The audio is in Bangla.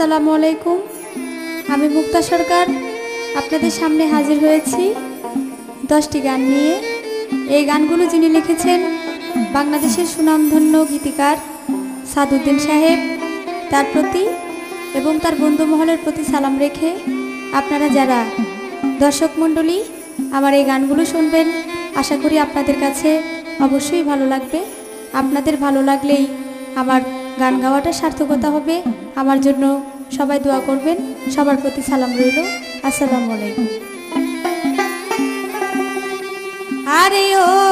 আসসালামু আলাইকুম। আমি মুক্তা সরকার, আপনাদের সামনে হাজির হয়েছি। দশটি গান নিয়ে। এই গানগুলো যিনি লিখেছেন বাংলাদেশের সুনামধন্য গীতিকার সাদুদ্দিন সাহেব, তার প্রতি এবং তার বন্ধু মহলের প্রতি সালাম রেখে আপনারা যারা দর্শক মণ্ডলী আমার এই গানগুলো শুনবেন, আশা করি আপনাদের কাছে অবশ্যই ভালো লাগবে। আপনাদের ভালো লাগলেই আমার গান গাওয়াটা সার্থকতা হবে। আমার জন্য সবাই দোয়া করবেন। সবার প্রতি সালাম রইল। আসসালামু আলাইকুম। আরে ও